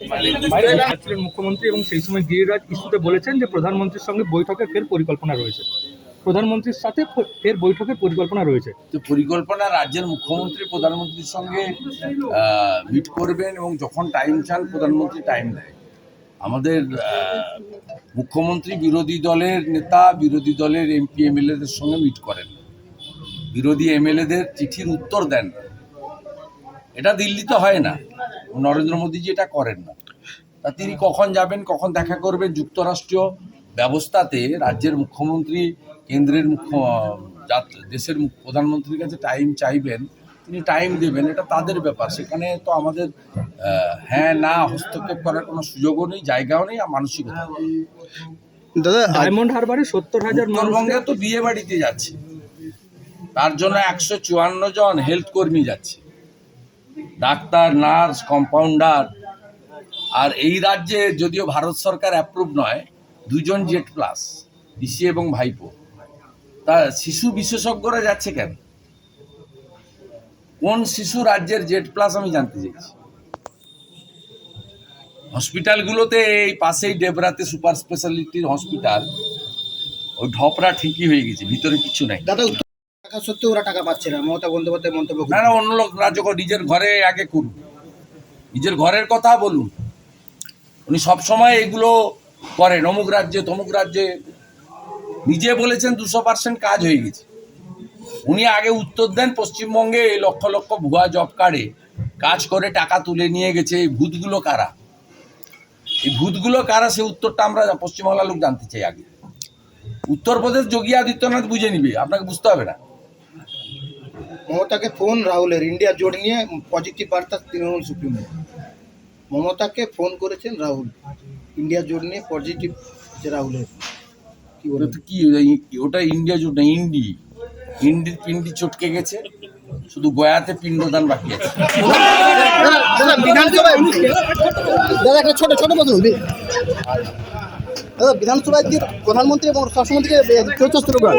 বাইরে ছিলেন মুখ্যমন্ত্রী এবং সেই সময় গিরিরাজ ইস্যুতে বলেছেন যে প্রধানমন্ত্রীর সঙ্গে বৈঠকে ফের পরিকল্পনা রয়েছে। প্রধানমন্ত্রীর সাথে ফের বৈঠকের পরিকল্পনা রয়েছে। তো পরিকল্পনা রাজ্যের মুখ্যমন্ত্রী প্রধানমন্ত্রীর সঙ্গে মিট করবেন এবং যখন টাইম চান প্রধানমন্ত্রী টাইম দেয়। আমাদের আহ, মুখ্যমন্ত্রী বিরোধী দলের নেতা বিরোধী দলের এমপি এমএলএদের সঙ্গে মিট করেন। বিরোধী এমএলএদের চিঠির উত্তর দেন। এটা দিল্লিতে হয় না। নরেন্দ্র মোদীজি এটা করেন না। তা তিনি কখন যাবেন কখন দেখা করবেন যুক্তরাষ্ট্রীয় ব্যবস্থাতে? রাজ্যের মুখ্যমন্ত্রী কেন্দ্রের মুখ্য দেশের প্রধানমন্ত্রীর কাছে টাইম চাইবেন তিনি টাইম দেবেন এটা তাদের ব্যাপার। সেখানে তো আমাদের হ্যাঁ না হস্তক্ষেপ করার কোনো সুযোগও নেই জায়গাও নেই আর মানসিকতা দাদা ডায়মন্ড হারবারে সত্তর হাজার মানুষ উত্তরবঙ্গে তো বিয়ে বাড়িতে যাচ্ছে। তার জন্য একশো চুয়ান্ন জন হেলথ কর্মী যাচ্ছে। ডাক্তার, নার্স কম্পাউন্ডার আর এই রাজ্যে যদিও ভারত সরকার অ্যাপ্রুভ নয় দুজন জেট প্লাস ডিসি এবং ভাইপো। তা শিশু বিশেষজ্ঞরা যাচ্ছে কেন? কোন শিশু রাজ্যের জেট প্লাস আমি জানতে চাইছি। হসপিটালগুলোতে এই পাশেই ডেবরাতে সুপার স্পেশালিটির হসপিটাল, ওই ঢপরা ঠিকই হয়ে গেছে, ভিতরে কিছু নাই। দাদা সত্ত্বেও ওরা টাকা পাচ্ছে না। মমতা বন্দ্যোপাধ্যায় মন্তব্য না না অন্য লোক রাজ্য নিজের ঘরে আগে করুন। নিজের ঘরের কথা বলুন। উনি সব সময় এগুলো করেন। অমুক রাজ্যে তমুক রাজ্যে। নিজে বলেছেন দুশো পার্সেন্ট কাজ হয়ে গেছে। উনি আগে উত্তর দেন পশ্চিমবঙ্গে লক্ষ লক্ষ ভুয়া জব কার্ডে কাজ করে টাকা তুলে নিয়ে গেছে। এই ভূতগুলো কারা? এই ভূতগুলো কারা? সে উত্তরটা আমরা পশ্চিমবাংলার লোক জানতে চাই আগে। উত্তরপ্রদেশ যোগী আদিত্যনাথ বুঝে নিবে। আপনাকে বুঝতে হবে না। মমতাকে ফোন রাহুলের ইন্ডিয়া জোট নিয়ে পজিটিভ বার্তা তৃণমূল সুপ্রিমো। মমতাকে ফোন করেছেন রাহুল। ইন্ডিয়া জোট নিয়ে পজিটিভ যে রাহুলের। কি তো কি ওটা ইন্ডিয়া জোট না ইন্ডি ইন্ডির পিন্ডি চটকে গেছে শুধু গয়াতে পিণ্ডদান বাকি আছে। দাদা একটা ছোট ছোট কথা বলবি দাদা বিধানসভায় যে প্রধানমন্ত্রী এবং স্বরাষ্ট্রমন্ত্রীকে করেন